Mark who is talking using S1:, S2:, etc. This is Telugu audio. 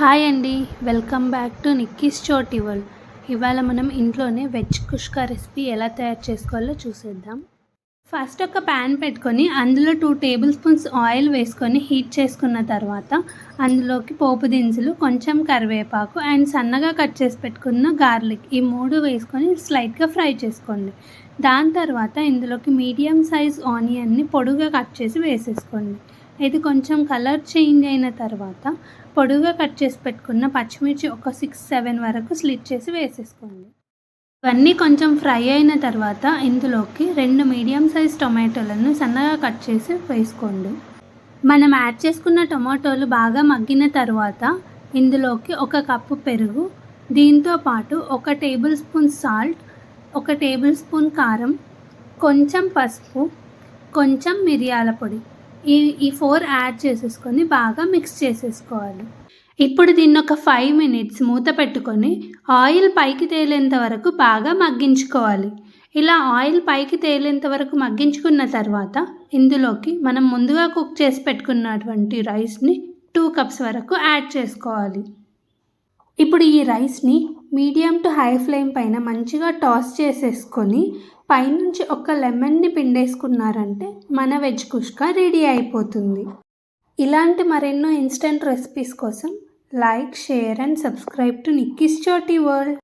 S1: హాయ్ అండి. Welcome back to Nikki's Chhoti world. ఇవాళ మనం ఇంట్లోనే వెజ్ కుష్కా రెసిపీ ఎలా తయారు చేసుకోవాలో చూసేద్దాం. ఫస్ట్ ఒక ప్యాన్ పెట్టుకొని అందులో టూ టేబుల్ స్పూన్స్ ఆయిల్ వేసుకొని హీట్ చేసుకున్న తర్వాత అందులోకి పోపు దినుసులు కొంచెం కరివేపాకు అండ్ సన్నగా కట్ చేసి పెట్టుకున్న గార్లిక్ ఈ మూడు వేసుకొని స్లైట్గా ఫ్రై చేసుకోండి. దాని తర్వాత ఇందులోకి మీడియం సైజ్ ఆనియన్ని పొడుగా కట్ చేసి వేసేసుకోండి. ఇది కొంచెం కలర్ చేంజ్ అయిన తర్వాత పొడుగా కట్ చేసి పెట్టుకున్న పచ్చిమిర్చి ఒక సిక్స్ సెవెన్ వరకు స్లిట్ చేసి వేసేసుకోండి. ఇవన్నీ కొంచెం ఫ్రై అయిన తర్వాత ఇందులోకి రెండు మీడియం సైజ్ టొమాటోలను సన్నగా కట్ చేసి వేసుకోండి. మనం యాడ్ చేసుకున్న టొమాటోలు బాగా మగ్గిన తర్వాత ఇందులోకి ఒక కప్పు పెరుగు దీంతో పాటు ఒక టేబుల్ స్పూన్ సాల్ట్ ఒక టేబుల్ స్పూన్ కారం కొంచెం పసుపు కొంచెం మిరియాల పొడి. ఈ ఈ ఫోర్ యాడ్ చేసేసుకొని బాగా మిక్స్ చేసేసుకోవాలి. ఇప్పుడు దీన్ని ఒక ఫైవ్ మినిట్స్ మూత పెట్టుకొని ఆయిల్ పైకి తేలేంత వరకు బాగా మగ్గించుకోవాలి. ఇలా ఆయిల్ పైకి తేలేంత వరకు మగ్గించుకున్న తర్వాత ఇందులోకి మనం ముందుగా కుక్ చేసి పెట్టుకున్నటువంటి రైస్ని టూ కప్స్ వరకు యాడ్ చేసుకోవాలి. ఇప్పుడు ఈ రైస్ని మీడియం టు హై ఫ్లేమ్ పైన మంచిగా టాస్ చేసేసుకొని పైనుంచి ఒక లెమన్ని పిండేసుకున్నారంటే మన వెజ్ కుష్కా రెడీ అయిపోతుంది. ఇలాంటి మరెన్నో ఇన్స్టెంట్ రెసిపీస్ కోసం like share and subscribe to Nikki's Choti world.